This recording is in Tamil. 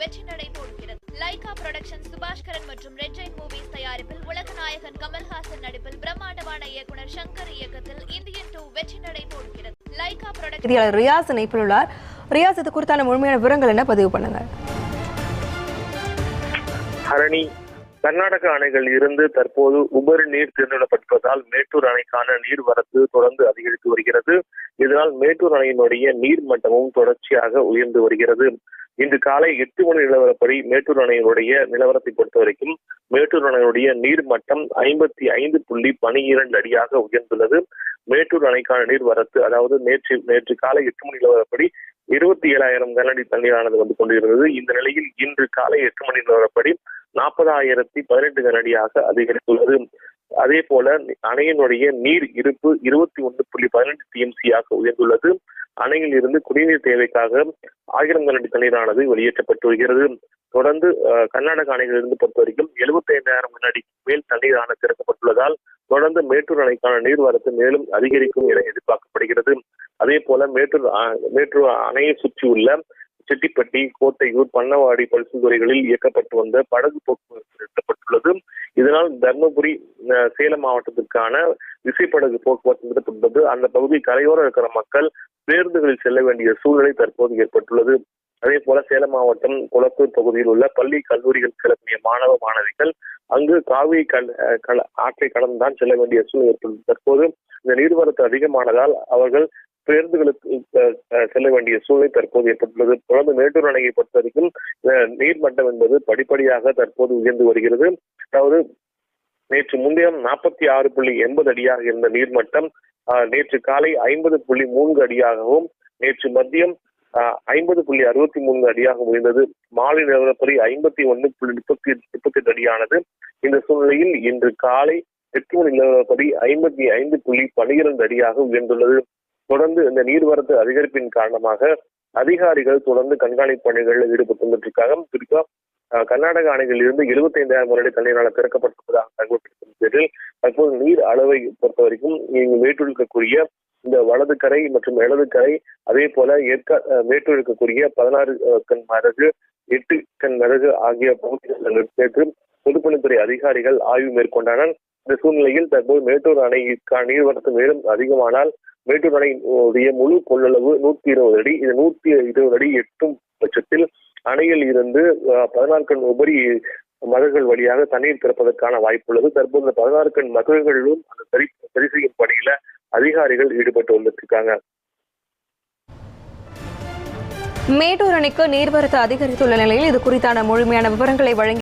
வெற்றி நடை போடுகிறது லைகா புரொடக்ஷன் சுபாஷ்கரன் மற்றும் ரெட் ஜெயின் மூவிஸ் தயாரிப்பில் உலகநாயகன் கமல்ஹாசன் நடிப்பில் பிரம்மாண்டமான இயக்குனர் சங்கர் இயக்கத்தில் இந்தியன் டூ வெற்றி நடை போடுகிறது லைகா புரொடக்ஷன் ரியாஸ் இணைப்பில் உள்ளார் ரியாஸ் இது குறித்தான முழுமையான விவரங்கள் என்ன? பதிவு பண்ணுங்க. ஹரணி கர்நாடக அணைகள் இருந்து தற்போது உபரி நீர் திறந்துவிடப்பட்டுள்ளதால் மேட்டூர் அணைக்கான நீர்வரத்து தொடர்ந்து அதிகரித்து வருகிறது. இதனால் மேட்டூர் அணையினுடைய நீர் மட்டமும் தொடர்ச்சியாக உயர்ந்து வருகிறது. இன்று காலை எட்டு மணி நிலவரப்படி மேட்டூர் அணையினுடைய நிலவரத்தை பொறுத்த வரைக்கும் மேட்டூர் அணையினுடைய நீர் மட்டம் ஐம்பத்தி ஐந்து புள்ளி பனிரெண்டு அடியாக உயர்ந்துள்ளது. மேட்டூர் அணைக்கான நீர்வரத்து அதாவது நேற்று நேற்று காலை எட்டு மணி நிலவரப்படி இருபத்தி ஏழாயிரம் கனஅடி தண்ணீரானது வந்து கொண்டிருந்தது. இந்த நிலையில் இன்று காலை எட்டு மணி நிலவரப்படி நாற்பதாயிரத்தி பதினெட்டு கனடியாக அதிகரித்துள்ளது. அதே போல அணையினுடைய நீர் இருப்பு இருபத்தி ஒன்று புள்ளி பதினெட்டு டிஎம்சியாக உயர்ந்துள்ளது. அணையில் இருந்து குடிநீர் தேவைக்காக ஆயிரம் கனடி தண்ணீரானது வெளியேற்றப்பட்டு வருகிறது. தொடர்ந்து அஹ், கர்நாடக அணைகளிலிருந்து பொறுத்த வரைக்கும் எழுபத்தி ஐந்தாயிரம் கனடிக்கு மேல் தண்ணீரான திறக்கப்பட்டுள்ளதால் தொடர்ந்து மேட்டூர் அணைக்கான நீர்வரத்து மேலும் அதிகரிக்கும் என எதிர்பார்க்கப்படுகிறது. அதே போல மேட்டூர் அஹ், மேட்டூர் அணையை சுற்றியுள்ள செட்டிப்பட்டி கோட்டையூர் பண்ணவாடி பரிசுத்துறைகளில் இயக்கப்பட்டு வந்த படகு போக்குவரத்து நிறுத்தப்பட்டுள்ளது. இதனால் தர்மபுரி அஹ், சேலம் மாவட்டத்திற்கான விசைப்படகு போக்குவரத்து நிறுத்தப்பட்டுள்ளது. அந்த பகுதி கரையோரம் இருக்கிற மக்கள் பேருந்துகளில் செல்ல வேண்டிய சூழ்நிலை தற்போது ஏற்பட்டுள்ளது. அதே போல சேலம் மாவட்டம் குளத்தூர் பகுதியில் உள்ள பள்ளி கல்லூரிகள் கிளம்பிய மாணவ மாணவிகள் அங்கு காவிரி கல- ஆற்றை கடந்துதான் செல்ல வேண்டிய சூழ்நிலை ஏற்பட்டுள்ளது தற்போது இந்த நீர்வரத்து அதிகமானதால் அவர்கள் பேருந்துகளுக்கு செல்ல வேண்டிய சூழ்நிலை தற்போது ஏற்பட்டுள்ளது. தொடர்ந்து மேட்டூர் அணையை பொறுத்த வரைக்கும் நீர்மட்டம் என்பது படிப்படியாக தற்போது உயர்ந்து வருகிறது. அதாவது நேற்று முன்தினம் நாற்பத்தி ஆறு புள்ளி எண்பது அடியாக இருந்த நீர்மட்டம் நேற்று காலை ஐம்பது புள்ளி மூன்று அடியாகவும் நேற்று மதியம் ஐம்பது புள்ளி அறுபத்தி மூணு அடியாக உயர்ந்தது மாலை நிலவரப்படி ஐம்பத்தி ஒன்று புள்ளி முப்பத்தி முப்பத்தி எட்டு அடியானது. இந்த சூழ்நிலையில் இன்று காலை எட்டு மணி நிலவரப்படி ஐம்பத்தி ஐந்து புள்ளி பனிரெண்டு அடியாக உயர்ந்துள்ளது. தொடர்ந்து இந்த நீர்வரத்து அதிகரிப்பின் காரணமாக அதிகாரிகள் தொடர்ந்து கண்காணிப்பு பணிகளில் ஈடுபட்டு வந்துட்டு குறிப்பா அஹ், கர்நாடக அணைகளில் இருந்து எழுபத்தி ஐந்தாயிரம் முன்னாடி தண்ணீரால் திறக்கப்பட்டுள்ளதாக தகவல் பேரில் தற்போது நீர் அளவை பொறுத்த வரைக்கும் இங்கு மேற்கொள்ளக்கூடிய இருக்கக்கூடிய இந்த வலது கரை மற்றும் இடது கரை அதே போல ஏற்க மேட்டூர் இருக்கக்கூடிய பதினாறு கண் மரகு எட்டு கண் மரகு ஆகிய பகுதிகளில் சேர்த்து பொதுப்பணித்துறை அதிகாரிகள் ஆய்வு மேற்கொண்டனர். இந்த சூழ்நிலையில் தற்போது மேட்டூர் அணைக்கான நீர்வரத்து மேலும் அதிகமானால் மேட்டூர் அணையினுடைய முழு கொள்ளளவு நூத்தி இருபது அடி இது நூத்தி இருபது அடி எட்டும் பட்சத்தில் அணையில் இருந்து அஹ், பதினாறு கண் உபரி மதகுகள் வழியாக தண்ணீர் திறப்பதற்கான வாய்ப்பு உள்ளது தற்போது இந்த பதினாறு கண் மதகுகளிலும் அந்த சரி சரி செய்யும் பணியில அதிகாரிகள் ஈடுபட்டு வந்திருக்காங்க மேட்டூர் அணைக்கு நீர்வரத்து அதிகரித்துள்ள நிலையில் இது குறித்தான முழுமையான விவரங்களை வழங்கி